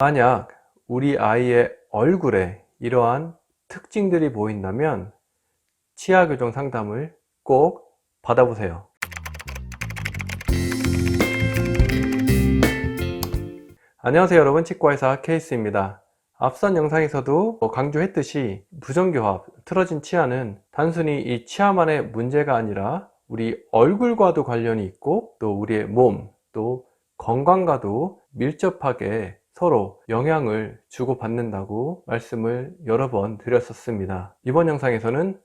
만약 우리 아이의 얼굴에 이러한 특징들이 보인다면 치아 교정 상담을 꼭 받아보세요. 안녕하세요 여러분 치과의사 케이스입니다. 앞선 영상에서도 강조했듯이 부정교합, 틀어진 치아는 단순히 이 치아만의 문제가 아니라 우리 얼굴과도 관련이 있고 또 우리의 몸, 또 건강과도 밀접하게 서로 영향을 주고받는다고 말씀을 여러 번 드렸었습니다. 이번 영상에서는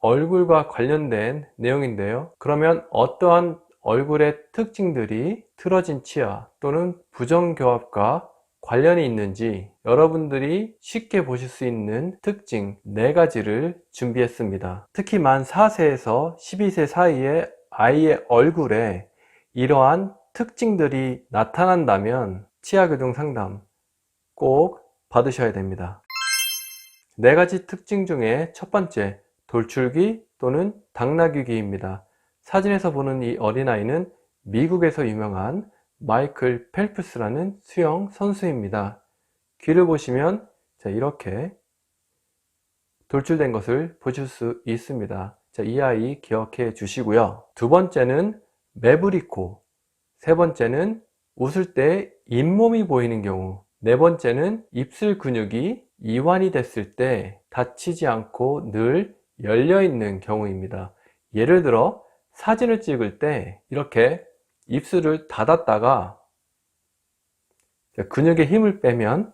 얼굴과 관련된 내용인데요. 그러면 어떠한 얼굴의 특징들이 틀어진 치아 또는 부정교합과 관련이 있는지 여러분들이 쉽게 보실 수 있는 특징 4가지를 준비했습니다. 특히 만 4세에서 12세 사이에 아이의 얼굴에 이러한 특징들이 나타난다면 치아 교정 상담 꼭 받으셔야 됩니다. 네 가지 특징 중에 첫 번째, 돌출기 또는 당나귀기입니다. 사진에서 보는 이 어린아이는 미국에서 유명한 마이클 펠프스라는 수영 선수입니다. 귀를 보시면 자, 이렇게 돌출된 것을 보실 수 있습니다. 자, 이 아이 기억해 주시고요. 두 번째는 매부리코, 세 번째는 웃을 때 잇몸이 보이는 경우, 네 번째는 입술 근육이 이완이 됐을 때 다치지 않고 늘 열려 있는 경우입니다. 예를 들어 사진을 찍을 때 이렇게 입술을 닫았다가 근육의 힘을 빼면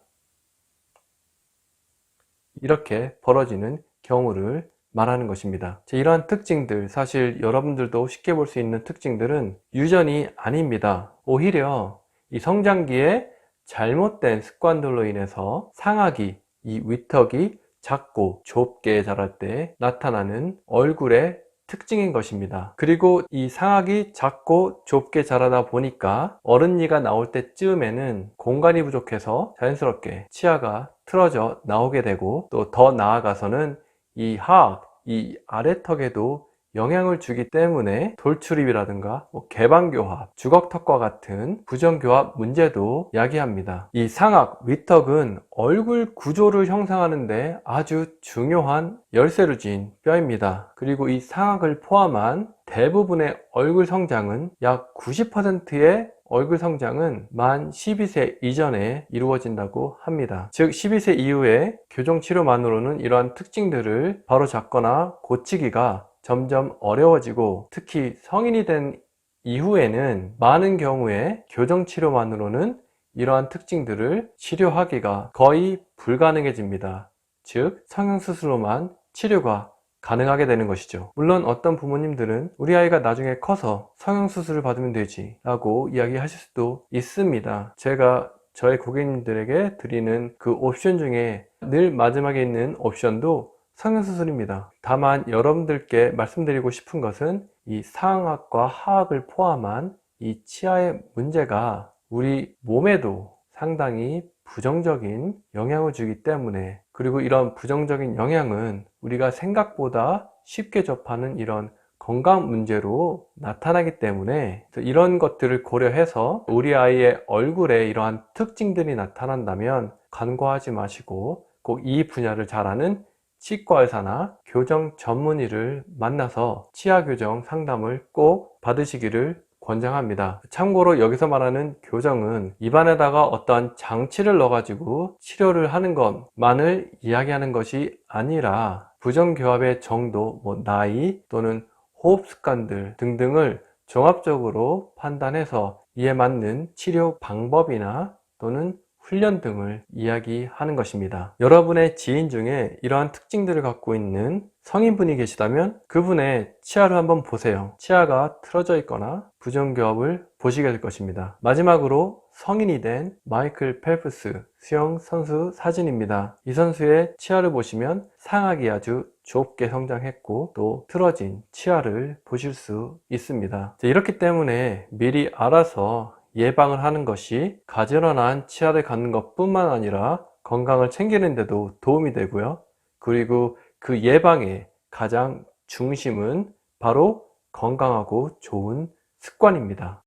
이렇게 벌어지는 경우를 말하는 것입니다. 이러한 특징들, 사실 여러분들도 쉽게 볼 수 있는 특징들은 유전이 아닙니다. 오히려 이 성장기에 잘못된 습관들로 인해서 상하기, 이 위턱이 작고 좁게 자랄 때 나타나는 얼굴의 특징인 것입니다. 그리고 이 상악이 작고 좁게 자라다 보니까 어른니가 나올 때쯤에는 공간이 부족해서 자연스럽게 치아가 틀어져 나오게 되고 또 더 나아가서는 이 하악, 이 아래턱에도 영향을 주기 때문에 돌출입이라든가 뭐 개방교합, 주걱턱과 같은 부정교합 문제도 야기합니다. 이 상악, 위턱은 얼굴 구조를 형성하는데 아주 중요한 열쇠를 지닌 뼈입니다. 그리고 이 상악을 포함한 대부분의 얼굴 성장은 약 90%의 얼굴 성장은 만 12세 이전에 이루어진다고 합니다. 즉 12세 이후에 교정 치료만으로는 이러한 특징들을 바로 잡거나 고치기가 점점 어려워지고 특히 성인이 된 이후에는 많은 경우에 교정치료만으로는 이러한 특징들을 치료하기가 거의 불가능해집니다. 즉, 성형수술로만 치료가 가능하게 되는 것이죠. 물론 어떤 부모님들은 우리 아이가 나중에 커서 성형수술을 받으면 되지 라고 이야기하실 수도 있습니다. 제가 저의 고객님들에게 드리는 그 옵션 중에 늘 마지막에 있는 옵션도 성형수술입니다. 다만 여러분들께 말씀드리고 싶은 것은 이 상악과 하악을 포함한 이 치아의 문제가 우리 몸에도 상당히 부정적인 영향을 주기 때문에 그리고 이런 부정적인 영향은 우리가 생각보다 쉽게 접하는 이런 건강 문제로 나타나기 때문에 이런 것들을 고려해서 우리 아이의 얼굴에 이러한 특징들이 나타난다면 간과하지 마시고 꼭 이 분야를 잘 아는 치과 의사나 교정 전문의를 만나서 치아 교정 상담을 꼭 받으시기를 권장합니다. 참고로 여기서 말하는 교정은 입안에다가 어떤 장치를 넣어 가지고 치료를 하는 것만을 이야기하는 것이 아니라 부정교합의 정도, 뭐 나이 또는 호흡 습관들 등등을 종합적으로 판단해서 이에 맞는 치료 방법이나 또는 훈련 등을 이야기하는 것입니다. 여러분의 지인 중에 이러한 특징들을 갖고 있는 성인분이 계시다면 그분의 치아를 한번 보세요. 치아가 틀어져 있거나 부정교합을 보시게 될 것입니다. 마지막으로 성인이 된 마이클 펠프스 수영 선수 사진입니다. 이 선수의 치아를 보시면 상악이 아주 좁게 성장했고 또 틀어진 치아를 보실 수 있습니다. 이렇기 때문에 미리 알아서 예방을 하는 것이 가지런한 치아를 갖는 것 뿐만 아니라 건강을 챙기는 데도 도움이 되고요. 그리고 그 예방의 가장 중심은 바로 건강하고 좋은 습관입니다.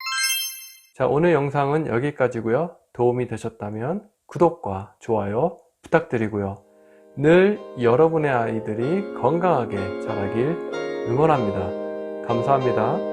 자, 오늘 영상은 여기까지고요. 도움이 되셨다면 구독과 좋아요 부탁드리고요. 늘 여러분의 아이들이 건강하게 자라길 응원합니다. 감사합니다.